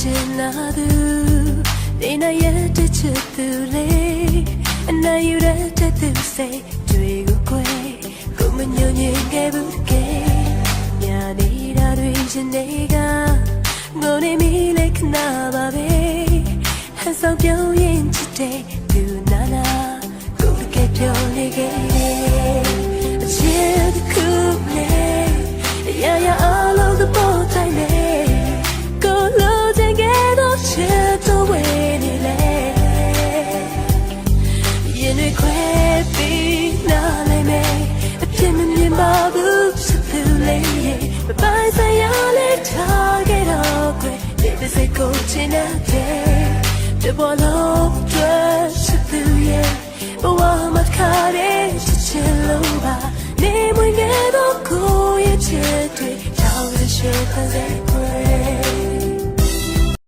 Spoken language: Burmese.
ချင်လာသူနေနိုင်ရတဲ့ချစ်သူလေးအနာယူရတဲ့သူစိတ်တွေကိုခွဲကိုမညွန်ညင်ခဲ့ဘူးတကယ်ညာနေတာတွေရှင်နေကငိုနေမိလေခဏပါပဲဟန်ဆောင်ပြောင်းရ ချင်တဲ့တဘောလုံးတွေ့စသူရဲ့ဘဝမှာခါတဲ့ချစ်ချင်လို့ပါနေမွေငယ်တော့ကိုရဲ့ချစ်တွေကြောက်ရရှိတဲ့ခွဲ